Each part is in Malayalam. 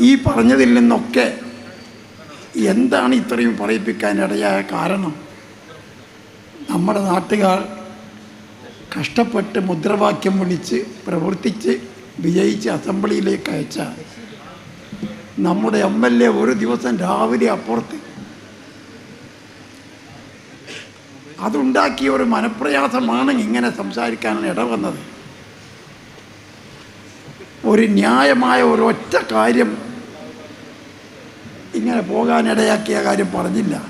ഈ പറഞ്ഞതിൽ നിന്നൊക്കെ എന്താണ് ഇത്രയും പറയിപ്പിക്കാൻ ഇടയായ കാരണം? നമ്മുടെ നാട്ടുകാർ കഷ്ടപ്പെട്ട് മുദ്രാവാക്യം വിളിച്ച് പ്രവർത്തിച്ച് വിജയിച്ച് അസംബ്ലിയിലേക്ക് അയച്ച നമ്മുടെ എം എൽ എ ഒരു ദിവസം രാവിലെ അപ്പുറത്ത് അതുണ്ടാക്കിയ ഒരു മനപ്രയാസമാണ് ഇങ്ങനെ സംസാരിക്കാൻ ഇടവന്നത്. ഒരു ന്യായമായ ഒരൊറ്റ കാര്യം ഇങ്ങനെ പോകാനിടയാക്കിയ കാര്യം പറഞ്ഞില്ല.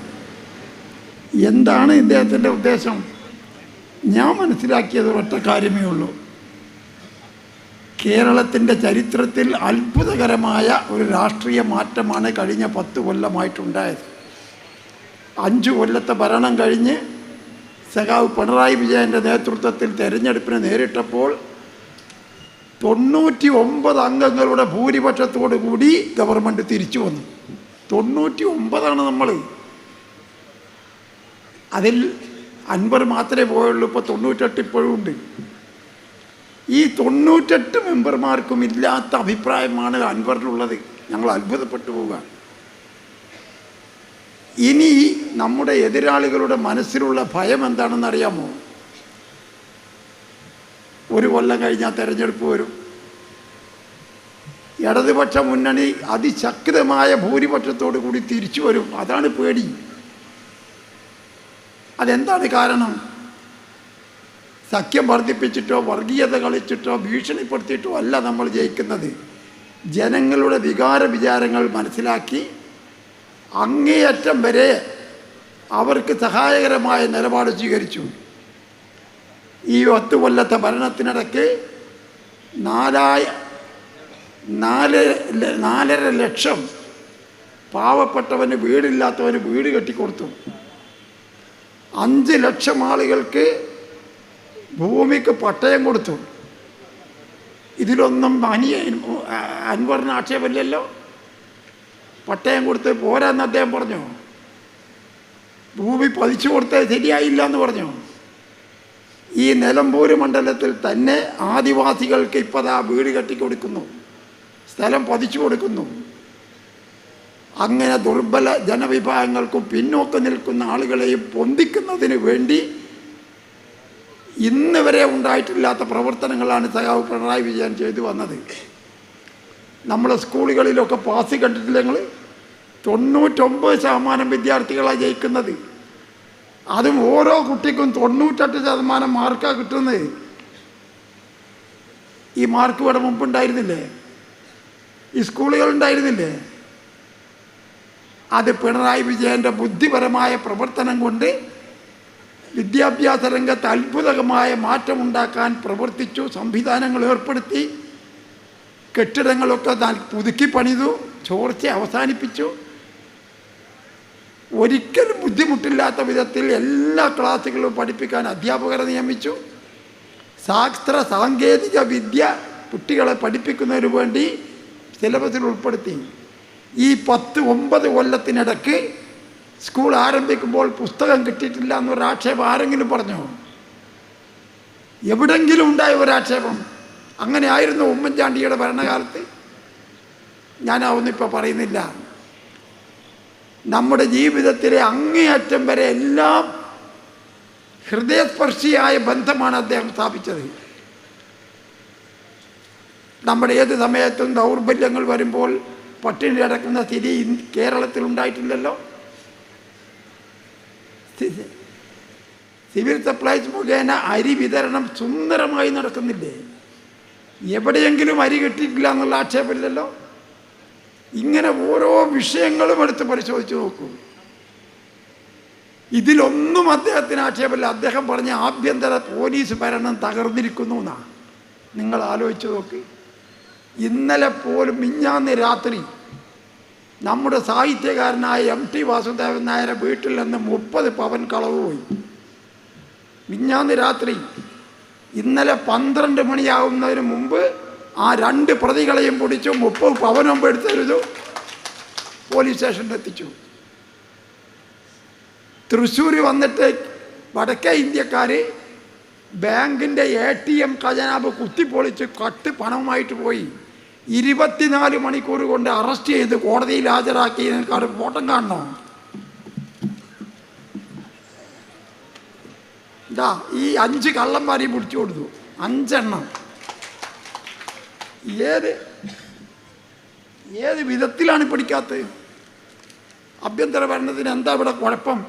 എന്താണ് ഇദ്ദേഹത്തിന്റെ ഉദ്ദേശം? ഞാൻ മനസ്സിലാക്കിയത് ഒറ്റ കാര്യമേ ഉള്ളൂ. കേരളത്തിന്റെ ചരിത്രത്തിൽ അത്ഭുതകരമായ ഒരു രാഷ്ട്രീയ മാറ്റമാണ് കഴിഞ്ഞ പത്ത് കൊല്ലമായിട്ടുണ്ടായത്. അഞ്ച് കൊല്ലത്തെ ഭരണം കഴിഞ്ഞ് സഖാവ് പിണറായി വിജയന്റെ നേതൃത്വത്തിൽ തെരഞ്ഞെടുപ്പിനെ നേരിട്ടപ്പോൾ തൊണ്ണൂറ്റി ഒമ്പത് അംഗങ്ങളുടെ ഭൂരിപക്ഷത്തോടു കൂടി ഗവൺമെന്റ് തിരിച്ചു വന്നു. തൊണ്ണൂറ്റി ഒമ്പതാണ് നമ്മൾ അതിൽ അൻപർ മാത്രമേ പോയുള്ളൂ ഇപ്പോൾ തൊണ്ണൂറ്റെട്ട് ഇപ്പോഴും ഉണ്ട്. ഈ തൊണ്ണൂറ്റെട്ട് മെമ്പർമാർക്കും ഇല്ലാത്ത അഭിപ്രായമാണ് അൻവറിലുള്ളത്. ഞങ്ങൾ അത്ഭുതപ്പെട്ടു പോവുക ഇനി നമ്മുടെ എതിരാളികളുടെ മനസ്സിലുള്ള ഭയം എന്താണെന്ന് അറിയാമോ ഒരു കൊല്ലം കഴിഞ്ഞാൽ തെരഞ്ഞെടുപ്പ് വരും. ഇടതുപക്ഷ മുന്നണി അതിശക്തമായ ഭൂരിപക്ഷത്തോടു കൂടി തിരിച്ചു വരും. അതാണ് പേടി. അതെന്താണ് കാരണം? സഖ്യം വർദ്ധിപ്പിച്ചിട്ടോ വർഗീയത കളിച്ചിട്ടോ ഭീഷണിപ്പെടുത്തിയിട്ടോ അല്ല നമ്മൾ ജയിക്കുന്നത്. ജനങ്ങളുടെ വികാര വിചാരങ്ങൾ മനസ്സിലാക്കി അങ്ങേയറ്റം വരെ അവർക്ക് സഹായകരമായ നിലപാട് സ്വീകരിച്ചു. ഈ ഒത്തുകൊല്ലത്തെ ഭരണത്തിനിടയ്ക്ക് നാലായ നാല് നാലര ലക്ഷം പാവപ്പെട്ടവന് വീടില്ലാത്തവന് വീട് കെട്ടിക്കൊടുത്തു. അഞ്ച് ലക്ഷം ആളുകൾക്ക് ഭൂമിക്ക് പട്ടയം കൊടുത്തു. ഇതിലൊന്നും അനിയ അൻവറിന് ആക്ഷേപമില്ലല്ലോ. പട്ടയം കൊടുത്ത് പോരാന്ന് അദ്ദേഹം പറഞ്ഞു. ഭൂമി പതിച്ചു കൊടുത്തത് ശരിയായില്ല എന്ന് പറഞ്ഞു. ഈ നിലമ്പൂര് മണ്ഡലത്തിൽ തന്നെ ആദിവാസികൾക്ക് ഇപ്പോൾ ആ വീട് കെട്ടിക്കൊടുക്കുന്നു. സ്ഥലം പതിച്ചു കൊടുക്കുന്നു. അങ്ങനെ ദുർബല ജനവിഭാഗങ്ങൾക്കും പിന്നോക്കം നിൽക്കുന്ന ആളുകളെയും പൊന്തിക്കുന്നതിന് വേണ്ടി ഇന്ന് വരെ ഉണ്ടായിട്ടില്ലാത്ത പ്രവർത്തനങ്ങളാണ് സഖാവ് പിണറായി വിജയൻ ചെയ്തു വന്നത്. നമ്മുടെ സ്കൂളുകളിലൊക്കെ പാസ് കണ്ടിട്ടില്ല ഞങ്ങൾ തൊണ്ണൂറ്റൊമ്പത് ശതമാനം വിദ്യാർത്ഥികളാണ് ജയിക്കുന്നത്. അതും ഓരോ കുട്ടിക്കും തൊണ്ണൂറ്റെട്ട് ശതമാനം മാർക്കാണ് കിട്ടുന്നത്. ഈ മാർക്ക് ഇവിടെ മുമ്പുണ്ടായിരുന്നില്ലേ ഈ സ്കൂളുകൾ ഉണ്ടായിരുന്നില്ലേ അത് പിണറായി വിജയന്റെ ബുദ്ധിപരമായ പ്രവർത്തനം കൊണ്ട് വിദ്യാഭ്യാസ രംഗത്ത് അത്ഭുതകമായ മാറ്റമുണ്ടാക്കാൻ പ്രവർത്തിച്ചു സംവിധാനങ്ങൾ ഏർപ്പെടുത്തി കെട്ടിടങ്ങളൊക്കെ പുതുക്കി പണിതു ചോർച്ച അവസാനിപ്പിച്ചു. ഒരിക്കലും ബുദ്ധിമുട്ടില്ലാത്ത വിധത്തിൽ എല്ലാ ക്ലാസ്സുകളും പഠിപ്പിക്കാൻ അധ്യാപകരെ നിയമിച്ചു. ശാസ്ത്ര സാങ്കേതിക വിദ്യ കുട്ടികളെ പഠിപ്പിക്കുന്നതിന് വേണ്ടി സിലബസിൽ ഉൾപ്പെടുത്തി. ഈ പത്ത് ഒമ്പത് കൊല്ലത്തിനിടയ്ക്ക് സ്കൂൾ ആരംഭിക്കുമ്പോൾ പുസ്തകം കിട്ടിയിട്ടില്ല എന്നൊരാക്ഷേപം ആരെങ്കിലും പറഞ്ഞു? എവിടെങ്കിലും ഉണ്ടായ ഒരാക്ഷേപം. അങ്ങനെ ആയിരുന്നു ഉമ്മൻചാണ്ടിയുടെ ഭരണകാലത്ത്. ഞാൻ അതൊന്നും ഇപ്പോൾ പറയുന്നില്ല. നമ്മുടെ ജീവിതത്തിലെ അങ്ങേയറ്റം വരെ എല്ലാം ഹൃദയസ്പർശിയായ ബന്ധമാണ് അദ്ദേഹം സ്ഥാപിച്ചത്. നമ്മുടെ ഏത് സമയത്തും ദൗർബല്യങ്ങൾ വരുമ്പോൾ പട്ടിണി കിടക്കുന്ന സ്ഥിതി കേരളത്തിൽ ഉണ്ടായിട്ടില്ലല്ലോ. സിവിൽ സപ്ലൈസ് മുഖേന അരി വിതരണം സുന്ദരമായി നടക്കുന്നില്ലേ? എവിടെയെങ്കിലും അരി കിട്ടിയിട്ടില്ല എന്നുള്ള ആക്ഷേപമില്ലല്ലോ. ഇങ്ങനെ ഓരോ വിഷയങ്ങളും എടുത്ത് പരിശോധിച്ച് നോക്കൂ. ഇതിലൊന്നും അദ്ദേഹത്തിന് ആക്ഷേപമില്ല. അദ്ദേഹം പറഞ്ഞ ആഭ്യന്തര പോലീസ് ഭരണം തകർന്നിരിക്കുന്നു എന്നാണ് നിങ്ങൾ ആലോചിച്ച് നോക്ക്. ഇന്നലെ പോലും മിഞ്ഞാന്ന് രാത്രി നമ്മുടെ സാഹിത്യകാരനായ എം ടി വാസുദേവൻ നായരെ വീട്ടിൽ നിന്ന് മുപ്പത് പവൻ കളവ് പോയി. മിഞ്ഞാന്ന് രാത്രി ഇന്നലെ പന്ത്രണ്ട് മണിയാവുന്നതിന് മുമ്പ് ആ രണ്ട് പ്രതികളെയും പിടിച്ചു മുപ്പത് പവനും എടുത്തരുതു പോലീസ് സ്റ്റേഷനിൽ എത്തിച്ചു. തൃശ്ശൂർ വന്നിട്ട് വടക്കേ ഇന്ത്യക്കാർ ബാങ്കിന്റെ എ ടി എം ഖജനാവ് കുത്തിപ്പൊളിച്ച് കട്ട് പണവുമായിട്ട് പോയി. ഇരുപത്തിനാല് മണിക്കൂർ കൊണ്ട് അറസ്റ്റ് ചെയ്ത് കോടതിയിൽ ഹാജരാക്കി. ഫോട്ടം ഫോട്ടോ കാണണോ? ഇതാ ഈ അഞ്ച് കള്ളന്മാരെയും പിടിച്ചു കൊടുത്തു. അഞ്ചെണ്ണം. ഏത് ഏത് വിധത്തിലാണ് പിടിക്കാത്തത്? ആഭ്യന്തര ഭരണത്തിന് എന്താ ഇവിടെ കുഴപ്പം?